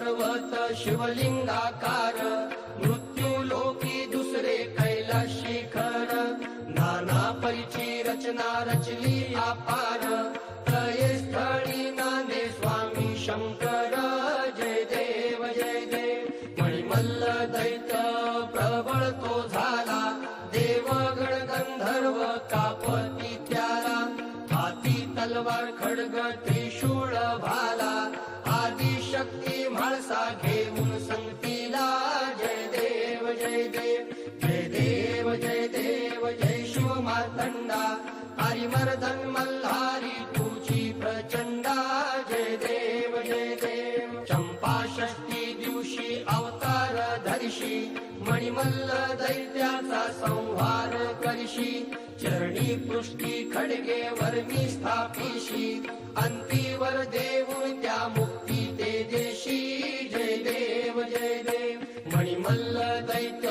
पर्वत शिवलिंगाकार आळसा घेऊन संगतीला जय देव जय देव जय देव जय देव जय शिव मार्तंडा हरिमर्दन मल्हारी तुझी प्रचंडा जय देव जय देव. चंपा षष्टी दिवशी अवतार धरिशी मणिमल्ल दैत्याचा संहार करशी चरणी पृष्टी खडगे वर्मी स्थापिशी अंतीवर देऊन त्या मुक्त ते देशी जय देव जय देव. मणिमल्ल दैत्य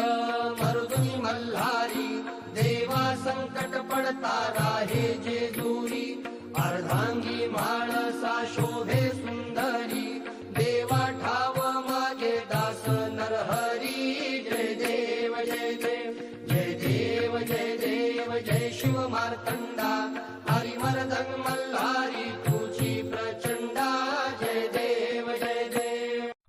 मरुदुनी मल्हारी देवा संकट पडता राहे जेजू.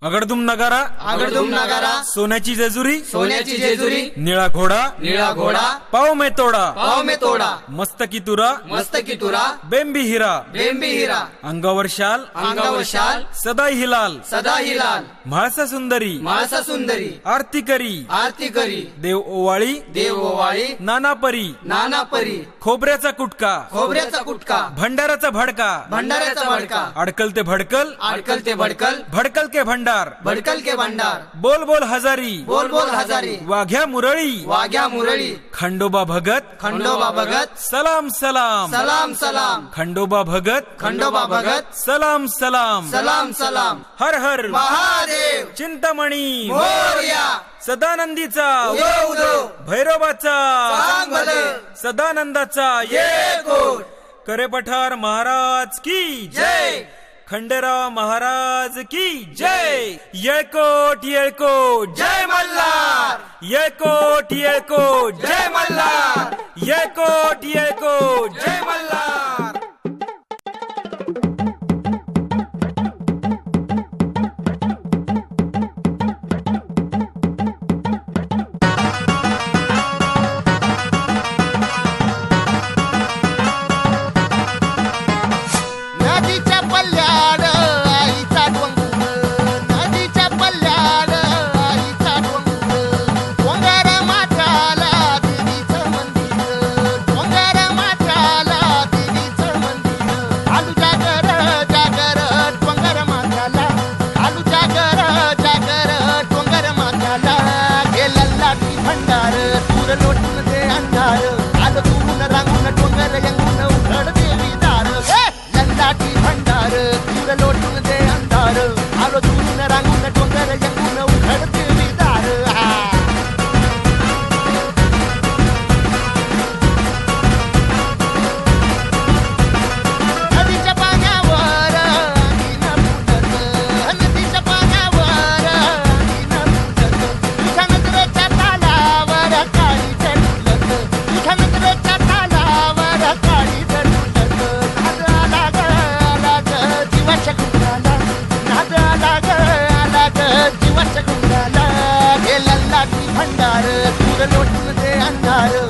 अगडदुम नगारा आगडदुम नगारा सोन्याची जेजुरी सोन्याची जेजुरी निळा घोडा निळा घोडा पाव मे तोडा पाव में तोडा मस्तकी तुरा मस्त किटुरा बेंबी हिरा बेंबी हिरा अंगावर शाल अंगावर शाल सदाई हिलाल सदा हिलाल म्हाळसा सुंदरी माळसा सुंदरी आरती करी आरती करी देव ओवाळी देव ओवाळी नाना परी नाना परी खोबऱ्याचा कुटका खोबऱ्याचा कुटका भंडाराचा भडका भंडाऱ्याचा भडका अडकल ते भडकल अडकल ते भडकल भडकल के भंडार भडकल के भंडार. बोल बोल हजारी. बोल बोल हजारी. वाघ्या मुरळी. वाघ्या मुरळी. खंडोबा भगत. खंडोबा भगत. सलाम सलाम. सलाम सलाम. खंडोबा भगत. खंडोबा भगत. सलाम सलाम. सलाम सलाम. हर हर. महादेव. चिंतामणी. मोरया. सदानंदीचा. भैरवाचा. सदानंदाचा. करे पठार महाराज की जय. खंडेराव महाराज की जय. येळकोट येळकोट जय मल्हार. येळकोट येळकोट जय मल्हार. येळकोट येळकोट जय Malhar. overlooking the day and night.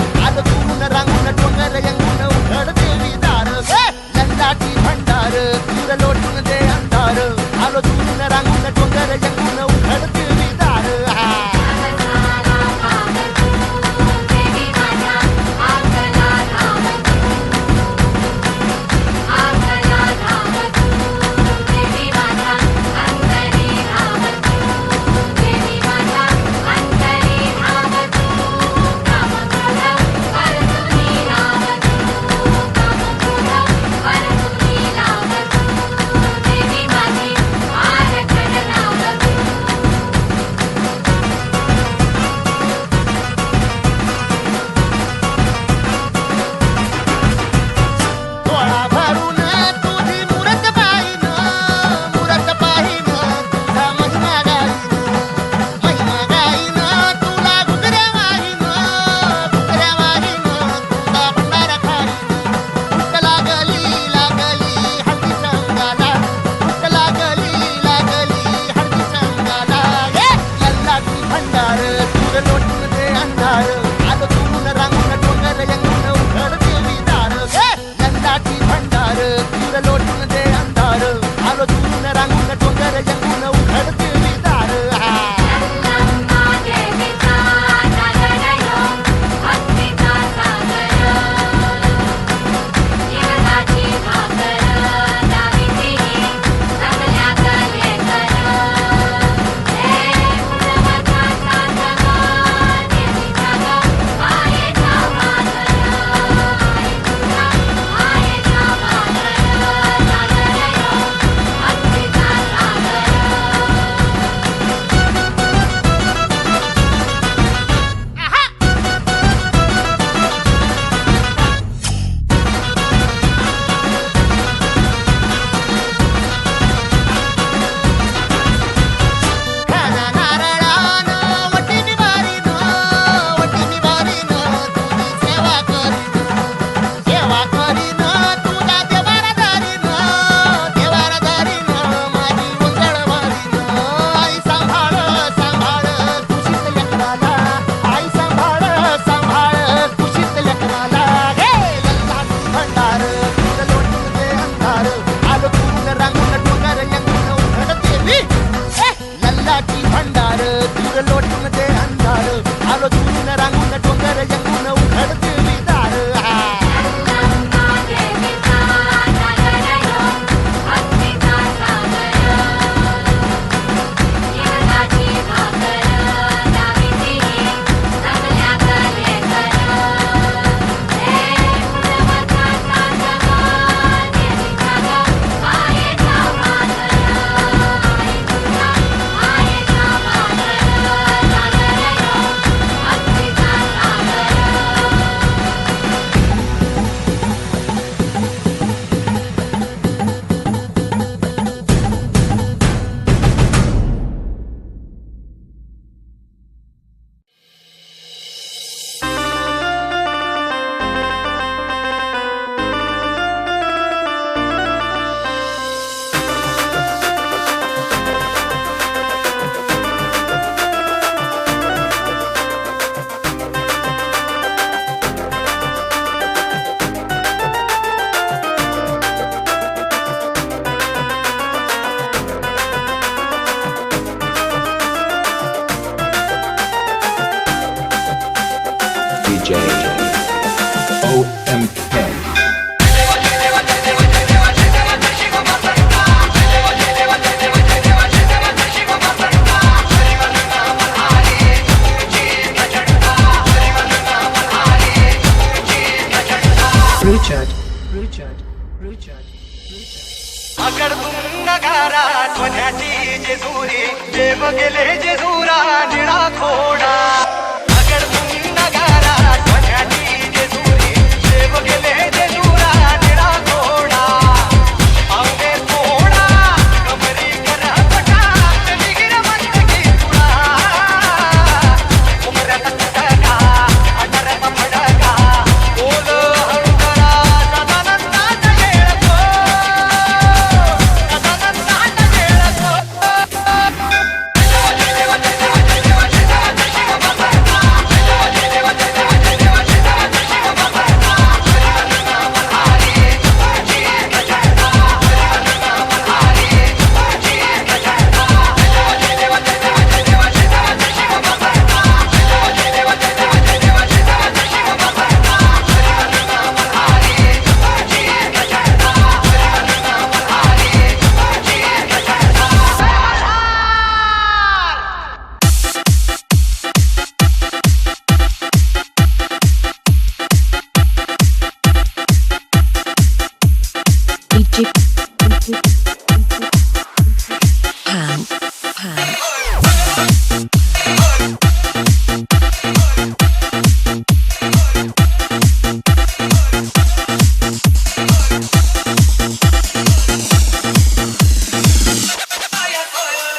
गेले जेजुरा निळा खोडा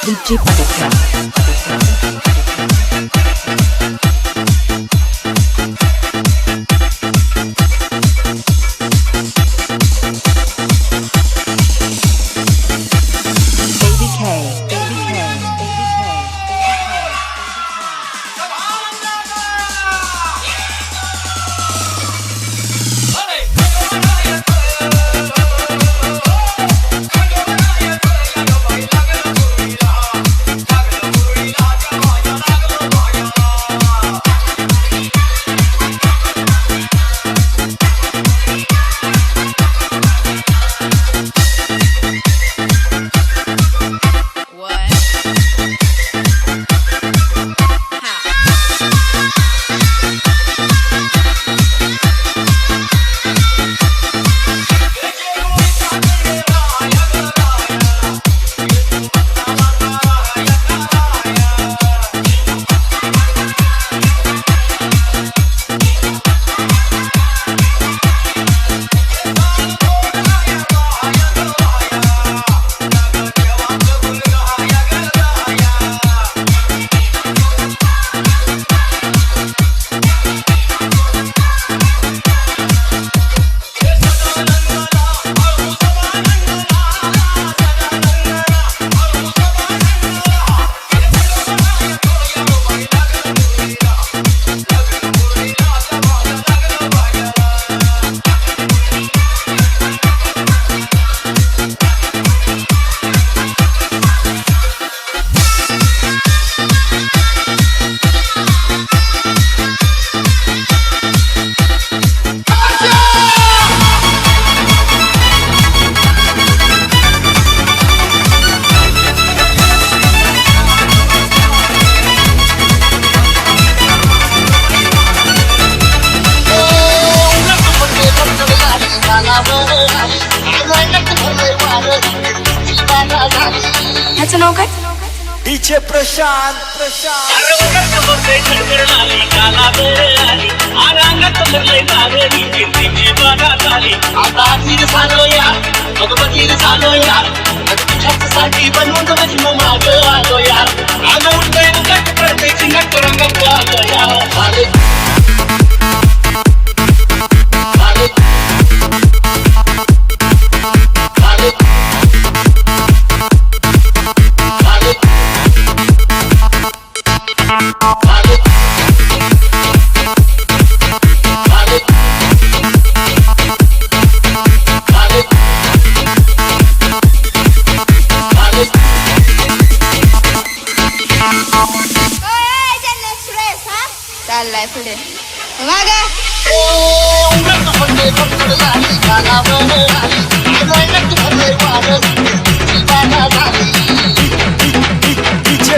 DJ Production. नाव काय? डीजे प्रशांत प्रशांत. चाललाय पुढे मागा डीजे